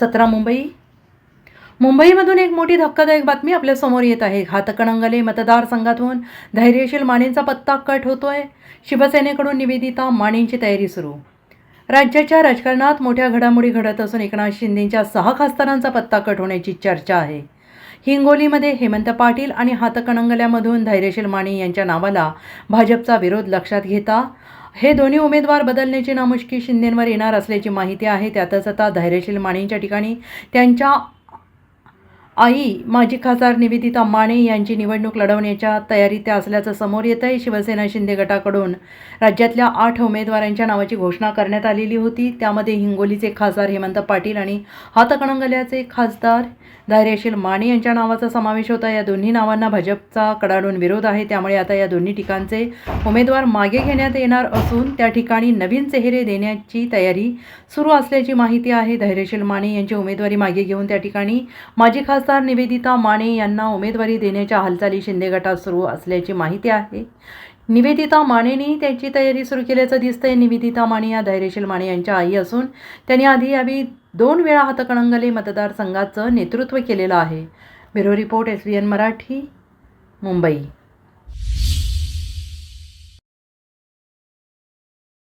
सतरा मुंबई. मुंबईमधून एक मोठी धक्कादायक बातमी आपल्यासमोर येत आहे. हातकणंगले मतदारसंघातून धैर्यशील मानेंचा पत्ता कट होतोय. शिवसेनेकडून निवेदिता मानेंची तयारी सुरू. राज्याच्या राजकारणात मोठ्या घडामोडी घडत असून एकनाथ शिंदेंच्या सहा खासदारांचा पत्ता कट होण्याची चर्चा आहे. हिंगोलीमध्ये हेमंत पाटील आणि हातकणंगल्यामधून धैर्यशील माने यांच्या नावाला भाजपचा विरोध लक्षात घेता हे दोन्ही उमेदवार बदलण्याची नामुष्की शिंदेंवर येणार असल्याची माहिती आहे. त्यातच आता धैर्यशील मानेंच्या ठिकाणी त्यांच्या आई माजी खासदार निवेदिता माने यांची निवडणूक लढवण्याच्या तयारीत त्या असल्याचं समोर येत आहे शिवसेना शिंदे गटाकडून. राज्यातल्या आठ उमेदवारांच्या नावाची घोषणा करण्यात आलेली होती. त्यामध्ये हिंगोलीचे खासदार हेमंत पाटील आणि हातकणंगल्याचे खासदार धैर्यशील माने यांच्या नावाचा समावेश होता. या दोन्ही नावांना भाजपचा कडाडून विरोध आहे. त्यामुळे आता या दोन्ही ठिकाणचे उमेदवार मागे घेण्यात येणार असून त्या ठिकाणी नवीन चेहरे देण्याची तयारी सुरू असल्याची माहिती आहे. धैर्यशील माने यांची उमेदवारी मागे घेऊन त्या ठिकाणी माजी खासदार निवेदिता माने यांना उमेदवारी देण्याच्या हालचाली शिंदे गटात सुरू असल्याची माहिती आहे. निवेदिता मानेनी त्याची तयारी सुरू केल्याचं दिसतंय. निवेदिता माने या धैर्यशील माने यांच्या आई असून त्यांनी आधी यावी दोन वेळा हातकणंगले मतदारसंघाचं नेतृत्व केलेलं आहे. Bureau report S B N Marathi Mumbai.